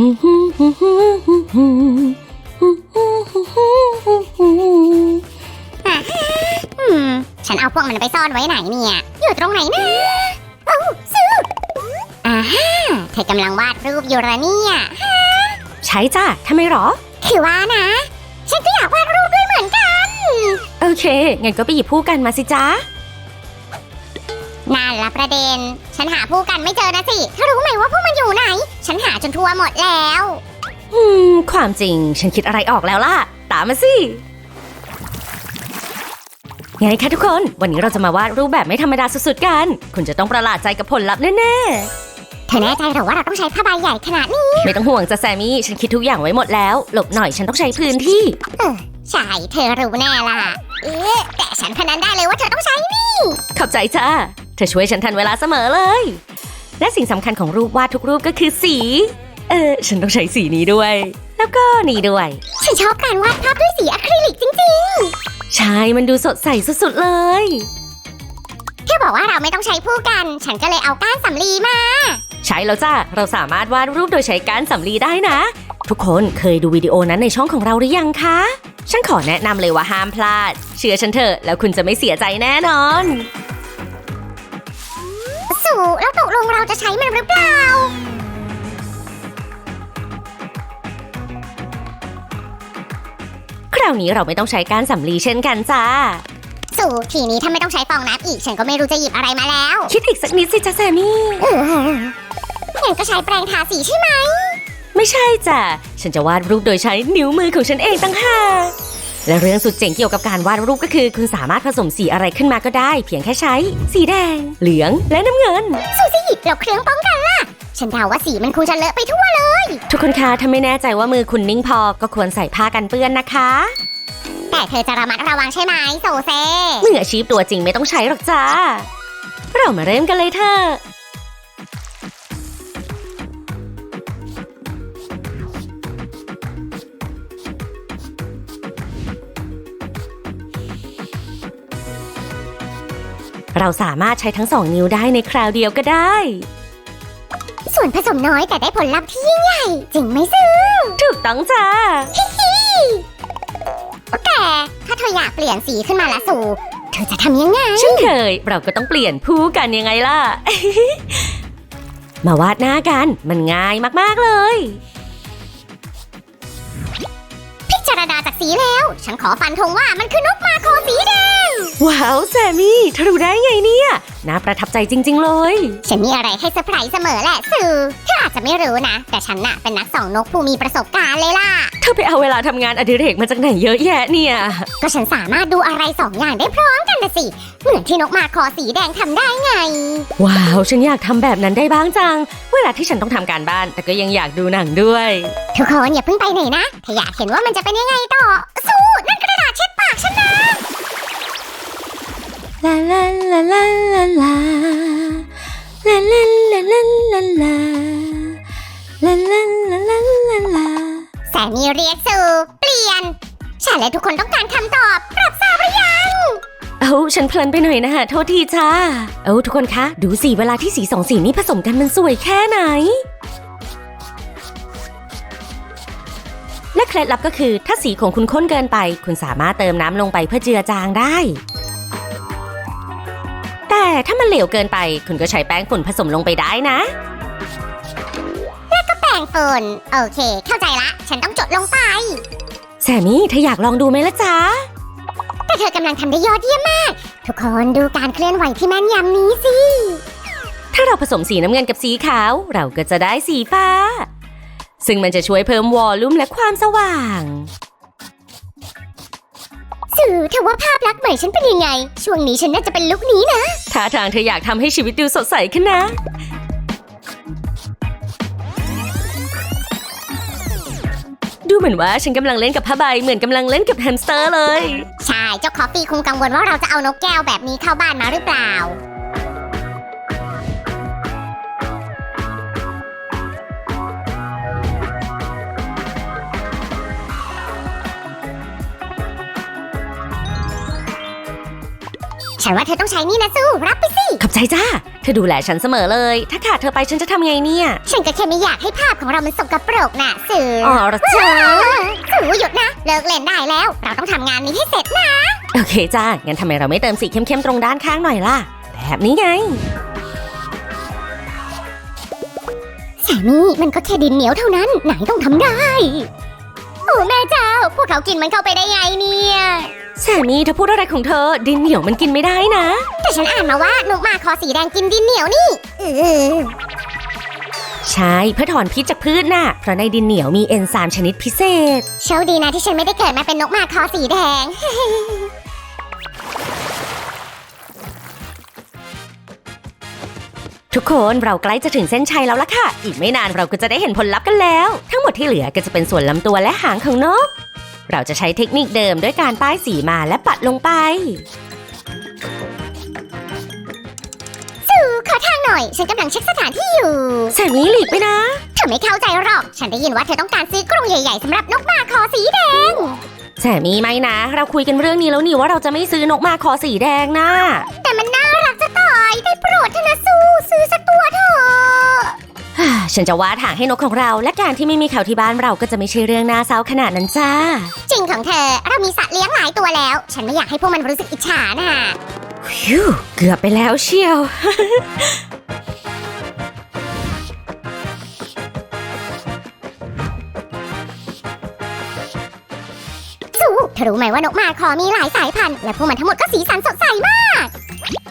อะอืมฉันเอาพวกมันไปซ่อนไว้ไหนเนี่ย อยู่ตรงไหนนะโอ้าซื้ออ่าฮะเธอกำลังวาดรูปอยู่เหรอเนี่ยใช่จ้ะทำไมหรอ คือว่านะ ฉันก็อยากวาดรูปด้วยเหมือนกัน โอเค งั้นก็ไปหยิบผู้กันมาสิจ๊ะ นั่นละประเด็น ฉันหาผู้กันไม่เจอนะสิเธอรู้ไหมว่าพวกมันอยู่ไหน ฉันหาจนทั่วหมดแล้ว อืม ความจริงฉันคิดอะไรออกแล้วล่ะ ตามมาสิไงคะทุกคน วันนี้เราจะมาวาดรูปแบบไม่ธรรมดาสุดๆกัน คุณจะต้องประหลาดใจกับผลลัพธ์แน่เธอแน่ใจเหรอว่าเราต้องใช้ผ้าใบใหญ่ขนาดนี้ๆไม่ต้องห่วงจ้ะแซมมี่ ฉันคิดทุกอย่างไว้หมดแล้ว หลบหน่อยฉันต้องใช้พื้นที่ เออ ใช่ เธอรู้แน่ล่ะ เอ๊ะแต่ฉันพนันได้เลยว่าเธอต้องใช้นี่ ขอบใจจ้าเธอช่วยฉันทันเวลาเสมอเลย และสิ่งสำคัญของรูปวาดทุกรูปก็คือสี เออ ฉันต้องใช้สีนี้ด้วย แล้วก็นี่ด้วย ฉันชอบการวาดภาพด้วยสีอะคริลิกจริงใช่มันดูสดใสสุดๆเลยๆแค่บอกว่าเราไม่ต้องใช้ผู้กัน ฉันก็เลยเอาก้านสำลีมา ใช่แล้วจ้าเราสามารถวาดรูปโดยใช้การสำลีได้นะ ทุกคนเคยดูวิดีโอนั้นในช่องของเราหรือยังคะ ฉันขอแนะนำเลยว่าห้ามพลาด เชื่อฉันเถอะแล้วคุณจะไม่เสียใจแน่นอน สู่แล้วตกลงเราจะใช้มันหรือเปล่า คราวนี้เราไม่ต้องใช้การสำลีเช่นกันจ้า สู่ทีนี้ถ้าไม่ต้องใช้ฟองน้ำอีก ฉันก็ไม่รู้จะหยิบอะไรมาแล้วคิดอีกสักนิดสิจ้าแซมมี่ เอองั้นก็ใช้แปรงทาสีใช่ไหม ไม่ใช่จ้ะ ฉันจะวาดรูปโดยใช้นิ้วมือของฉันเองตั้งหากและเรื่องสุดเจ๋งเกี่ยวกับการวาดรูปก็คือ คุณสามารถผสมสีอะไรขึ้นมาก็ได้ เพียงแค่ใช้ สีแดง เหลืองและน้ำเงินสู่จะหยิบเราเครื่องป้องกันล่ะ ฉันเดาว่าสีมันคงจะเลอะไปทั่วเลย ทุกคนคะถ้าไม่แน่ใจว่ามือคุณนิ่งพอก็ควรใส่ผ้ากันเปื้อนนะคะ แต่เธอจะระมัดระวังใช่ไหมโซเซมืออาชีพตัวจริงไม่ต้องใช้หรอกจ้าเรามาเริ่มกันเลยเถอะ เราสามารถใช้ทั้งสองนิ้วได้ในคราวเดียวก็ได้ ส่วนผสมน้อยแต่ได้ผลลัพธ์ที่ยิ่งใหญ่ จริงไหมซื้อ ถูกต้องจ้า แต่ถ้าเธออยากเปลี่ยนสีขึ้นมาละสู่เธอจะทำยังไง เช่นเคยเราก็ต้องเปลี่ยนผู้กันยังไงล่ะ มาวาดหน้ากันมันง่ายมากๆเลยารดาจากสีแล้ว ฉันขอฟันธงว่ามันคือนกมาโคสีแดง ว้าวแซมมี่เธอรู้ได้ไงเนี่ย น่าประทับใจจริง ๆ เลย ฉันมีอะไรให้เซอร์ไพรส์เสมอแหละสื่อเธออาจจะไม่รู้นะ แต่ฉันน่ะเป็นนักส่องนกผู้มีประสบการณ์เลยล่ะ เธอไปเอาเวลาทำงานอดิเรกมาจากไหนเยอะแยะเนี่ย ก็ฉันสามารถดูอะไรสองอย่างได้พร้อมกันนะสิ เหมือนที่นกมาคอสีแดงทำได้ไง ว้าว ฉันอยากทำแบบนั้นได้บ้างจัง เวลาที่ฉันต้องทำการบ้าน แต่ก็ยังอยากดูหนังด้วย ทุกคนอย่าเพิ่งไปไหนนะ ถ้าอยากเห็นว่ามันจะเป็นยังไงต่อ สู้นั่นกระดาษเช็ดปากฉันนะ ลาลาลาลาลาลาลาลาลาลาลาลาลาลาลาลาลาลาแสนีเรียกสู่เปลี่ยนฉันและทุกคนต้องการคำตอบปรับทราบหรือยัง เอาฉันเพลินไปหน่อยนะฮะโทษทีจ้าเอาทุกคนคะ ดูสิเวลาที่สีสองสีนี้ผสมกันมันสวยแค่ไหน และเคล็ดลับก็คือถ้าสีของคุณข้นเกินไป คุณสามารถเติมน้ำลงไปเพื่อเจือจางได้แต่ ถ้ามันเหลวเกินไป คุณก็ใช้แป้งฝุ่นผสมลงไปได้นะแป้งฝุ่น โอเค เข้าใจละ ฉันต้องจดลงไป แซมมี่เธออยากลองดูไหมล่ะจ๊ะ แต่เธอกำลังทำได้ยอดเยี่ยมมาก ทุกคนดูการเคลื่อนไหวที่แม่นยำนี้สิ ถ้าเราผสมสีน้ำเงินกับสีขาว เราก็จะได้สีฟ้า ซึ่งมันจะช่วยเพิ่มวอลลุ่มและความสว่าง สื่อเธอว่าภาพลักษณ์ใหม่ฉันเป็นยังไง ช่วงนี้ฉันน่าจะเป็นลุคนี้นะ ท่าทางเธออยากทำให้ชีวิตดูสดใสขึ้นนะ ดูเหมือนว่าฉันกำลังเล่นกับผ้าใบเหมือนกำลังเล่นกับแฮมสเตอร์เลย ใช่ เจ้าคอฟฟี่คงกังวลว่าเราจะเอานกแก้วแบบนี้เข้าบ้านมาหรือเปล่า ฉันว่าเธอต้องใช้นี่นะสู้รับไปสิขอบใจจ้า เธอดูแลฉันเสมอเลย ถ้าขาดเธอไปฉันจะทำไงเนี่ย ฉันก็แค่ไม่อยากให้ภาพของเรามันสกปรกน่ะสื่ออ๋อเหรอจ้าสื่อหยุดนะ เลิกเล่นได้แล้ว เราต้องทำงานนี้ให้เสร็จนะ โอเคจ้า งั้นทำไมเราไม่เติมสีเข้มๆตรงด้านข้างหน่อยล่ะ แบบนี้ไงสามีมันก็แค่ดินเหนียวเท่านั้น ไหนต้องทำได้ โอ้แม่เจ้า พวกเขากินมันเข้าไปได้ไงเนี่ย แสมีเธอพูดอะไรของเธอ ดินเหนียวมันกินไม่ได้นะ แต่ฉันอ่านมาว่านกหมาคอสีแดงกินดินเหนียวนี่เออใช่เพื่อถอนพิษจากพืชน่ะ เพราะในดินเหนียวมีเอนไซม์ชนิดพิเศษ โชคดีนะที่ฉันไม่ได้เกิดมาเป็นนกหมาคอสีแดง ทุกคนเราใกล้จะถึงเส้นชัยแล้วล่ะค่ะ อีกไม่นานเราก็จะได้เห็นผลลัพธ์กันแล้ว ทั้งหมดที่เหลือก็จะเป็นส่วนลำตัวและหางของนก เราจะใช้เทคนิคเดิมด้วยการป้ายสีมาและปัดลงไปสู่ขอทางหน่อย ฉันกำลังเช็คสถานที่อยู่แสมีหลีกไปนะ เธอไม่เข้าใจหรอก ฉันได้ยินว่าเธอต้องการซื้อกรงใหญ่ๆสำหรับนกหมาคอสีแดงแสมีไหมนะ เราคุยกันเรื่องนี้แล้วนี่ว่าเราจะไม่ซื้อนกมาคอสีแดงนะ แต่มันน่ารักจะตาย ได้โปรดเถอะนะสู้ซื้อสักตัวเถอะ ฉันจะวาดหางให้นกของเรา และการที่ไม่มีเขาที่บ้านเราก็จะไม่ใช่เรื่องน่าเศร้าขนาดนั้นจ้า จริงของเธอ เรามีสัตว์เลี้ยงหลายตัวแล้ว ฉันไม่อยากให้พวกมันรู้สึกอิจฉาน่ะฮิวเกือบไปแล้วเชียว สู้เธอรู้ไหมว่านกหมาคอมีหลายสายพันธุ์และพวกมันทั้งหมดก็สีสันสดใสมาก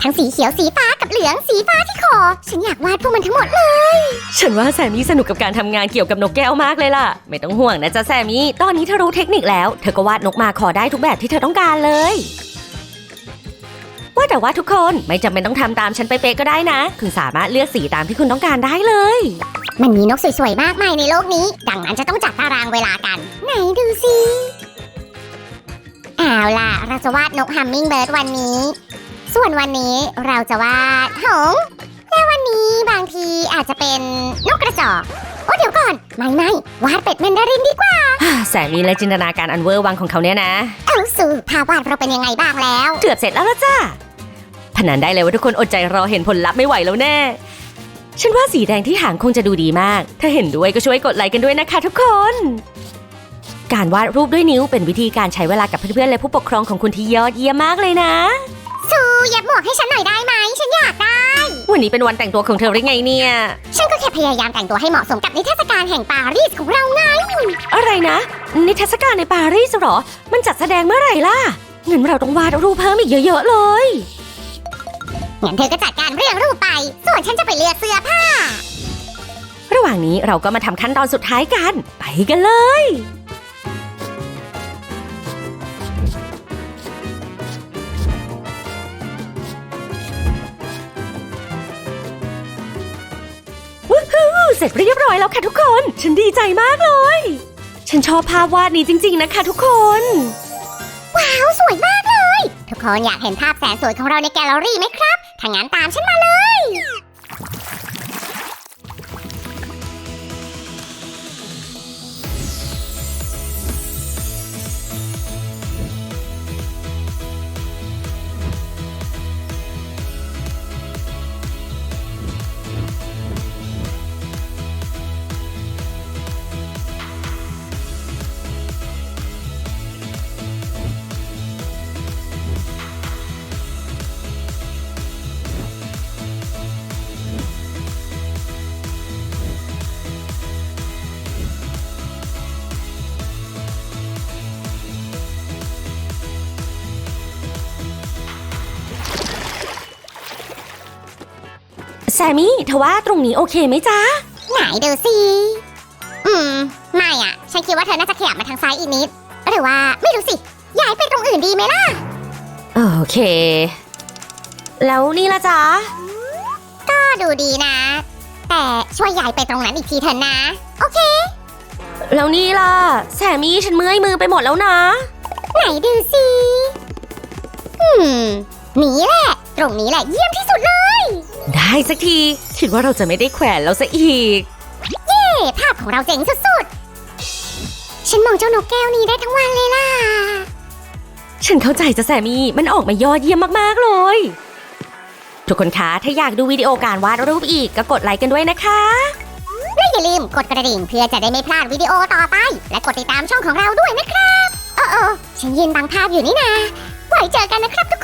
ทั้งสีเขียวสีฟ้ากับ เหลืองสีฟ้าที่คอ ฉันอยากวาดพวกมันทั้งหมดเลย ฉันว่าแซมมี่สนุกกับการทำงานเกี่ยวกับนกแก้วมากเลยล่ะ ไม่ต้องห่วงนะจ๊ะแซมมี่ ตอนนี้เธอรู้เทคนิคแล้ว เธอก็วาดนกมาคอได้ทุกแบบที่เธอต้องการเลย ว่าแต่ว่าทุกคนไม่จำเป็นต้องทำตามฉันไปเป๊ะๆก็ได้นะ คุณสามารถเลือกสีตามที่คุณต้องการได้เลย มันมีนกสวยๆมากมายในโลกนี้ ดังนั้นจะต้องจัดตารางเวลากัน ไหนดูสิเอาล่ะ เราจะวาดนกฮัมมิงเบิร์ดวันนี้ ส่วนวันนี้เราจะวาดหงส์และวันนี้บางทีอาจจะเป็นนกกระจอก โอ้เดี๋ยวก่อน ไม่ไม่วาดเป็ดแมนดารินดีกว่า แสมมีและจินตนาการอันเวอร์วังของเขาเนี่ยนะ เอาสู่ภาพวาดเราเป็นยังไงบ้างแล้ว เกือบเสร็จแล้วละจ้าพนันได้เลยว่าทุกคนอดใจรอเห็นผลลัพธ์ไม่ไหวแล้วแน่ ฉันว่าสีแดงที่หางคงจะดูดีมาก ถ้าเห็นด้วยก็ช่วยกดไลค์กันด้วยนะคะ ทุกคน การวาดรูปด้วยนิ้วเป็นวิธีการใช้เวลากับเพื่อนๆและผู้ปกครองของคุณที่ยอดเยี่ยมมากเลยนะ สู่เย็บหมวกให้ฉันหน่อยได้ไหมฉันอยากได้ วันนี้เป็นวันแต่งตัวของเธอหรือไงเนี่ย ฉันก็แค่พยายามแต่งตัวให้เหมาะสมกับนิทรรศการแห่งปารีสของเราไง อะไรนะ นิทรรศการในปารีสเหรอ มันจัดแสดงเมื่อไหร่ล่ะงั้นเราต้องวาดรูปเพิ่มอีกเยอะ ๆ เลย งั้นเธอก็จัดการเรื่องรูปไป ส่วนฉันจะไปเลือกเสื้อผ้า ระหว่างนี้เราก็มาทำขั้นตอนสุดท้ายกัน ไปกันเลย เสร็จเรียบร้อยแล้วค่ะทุกคน ฉันดีใจมากเลย ฉันชอบภาพวาดนี้จริง ๆ นะคะทุกคน ว้าว สวยมากเลย ทุกคนอยากเห็นภาพแสนสวยของเราในแกลเลอรี่ไหมครับ ถ้างั้นตามฉันมาเลย แซมมี่เธอว่าตรงนี้โอเคไหมจ๊ะ ไหนดูสิ อืม ไม่อะ ฉันคิดว่าเธอน่าจะขยับมาทางซ้ายอีกนิด หรือว่าไม่รู้สิ ย้ายไปตรงอื่นดีไหมล่ะ โอเค แล้วนี่ละจ๊ะ ก็ดูดีนะ แต่ช่วยย้ายไปตรงนั้นอีกทีเถอะนะ โอเค แล้วนี่ล่ะ แซมมี่ฉันเมื่อยมือไปหมดแล้วนะ ไหนดูสิอืม นี่แหละ ตรงนี้แหละเยี่ยมที่สุดเลย ได้สักที คิดว่าเราจะไม่ได้แขวนแล้วซะอีกเอ๊ะภาพของเราเจ๋งสุดๆ ฉันมองเจ้านกแก้วนี้ได้ทั้งวันเลยล่ะ ฉันเข้าใจจะแซมมี่มันออกมายอดเยี่ยมมากๆเลย ทุกคนคะ ถ้าอยากดูวิดีโอการวาดรูปอีกก็กดไลค์กันด้วยนะคะ และอย่าลืมกดกระดิ่งเพื่อจะได้ไม่พลาดวิดีโอต่อไป และกดติดตามช่องของเราด้วยนะครับโอ้โอ้ฉันยืนบังภาพอยู่นี่นาไว้เจอกันนะครับทุก